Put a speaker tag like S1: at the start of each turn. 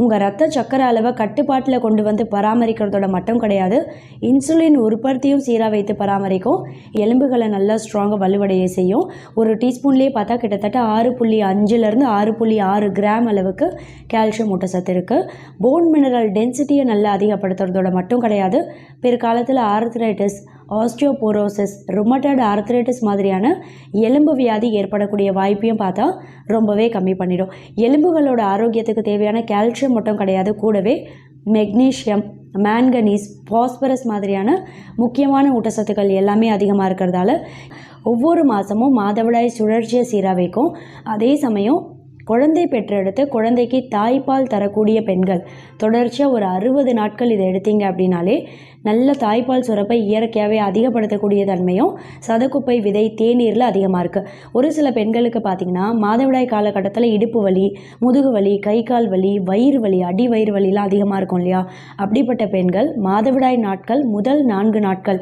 S1: உங்கள் ரத்த சக்கரை அளவை கட்டுப்பாட்டில் கொண்டு வந்து பராமரிக்கிறதோட மட்டும் கிடையாது இன்சுலின் உற்பத்தியும் சீராக வைத்து பராமரிக்கும். எலும்புகளை நல்லா ஸ்ட்ராங்காக வலுவடைய செய்யும். ஒரு டீஸ்பூன்லேயே பார்த்தா கிட்டத்தட்ட ஆறு புள்ளி அஞ்சுலேருந்து ஆறு புள்ளி ஆறு கிராம் அளவுக்கு கால்சியம் ஊட்டச்சத்து இருக்குது போன் மினரல் டென்சிட்டியை நல்லா அதிகப்படுத்துறதோட மட்டும் கிடையாது பிற்காலத்தில் ஆர்த்ரைட்டிஸ் ஆஸ்டியோபோரோசிஸ் ருமட்டட் ஆர்த்ரைட்டிஸ் மாதிரியான எலும்பு வியாதி ஏற்படக்கூடிய வாய்ப்பையும் பார்த்தா ரொம்பவே கம்மி பண்ணிடும். எலும்புகளோட ஆரோக்கியத்துக்கு தேவையான கால்சியம் மட்டும் கிடையாது கூடவே மெக்னீஷியம் மேங்கனீஸ் பாஸ்பரஸ் மாதிரியான முக்கியமான ஊட்டச்சத்துக்கள் எல்லாமே அதிகமாக இருக்கிறதால ஒவ்வொரு மாதமும் மாதவிடாய் சுழற்சியை சீராக வைக்கும் அதே சமயம் குழந்தை பெற்றெடுத்து குழந்தைக்கு தாய்ப்பால் தரக்கூடிய பெண்கள். தொடர்ச்சியாக ஒரு அறுபது நாட்கள் இதை எடுத்தீங்க அப்படின்னாலே நல்ல தாய்ப்பால் சுரப்பை இயற்கையாகவே அதிகப்படுத்தக்கூடிய தன்மையும் சதக்குப்பை விதை தேநீரில் அதிகமாக இருக்குது ஒரு சில பெண்களுக்கு பார்த்திங்கன்னா மாதவிடாய் காலகட்டத்தில் இடுப்பு வலி முதுகு வலி கை கால் வலி வயிறு வலி அடி வயிறு வலிலாம் அதிகமாக இருக்கும் இல்லையா? அப்படிப்பட்ட பெண்கள் மாதவிடாய் நாட்கள் முதல் நான்கு நாட்கள்.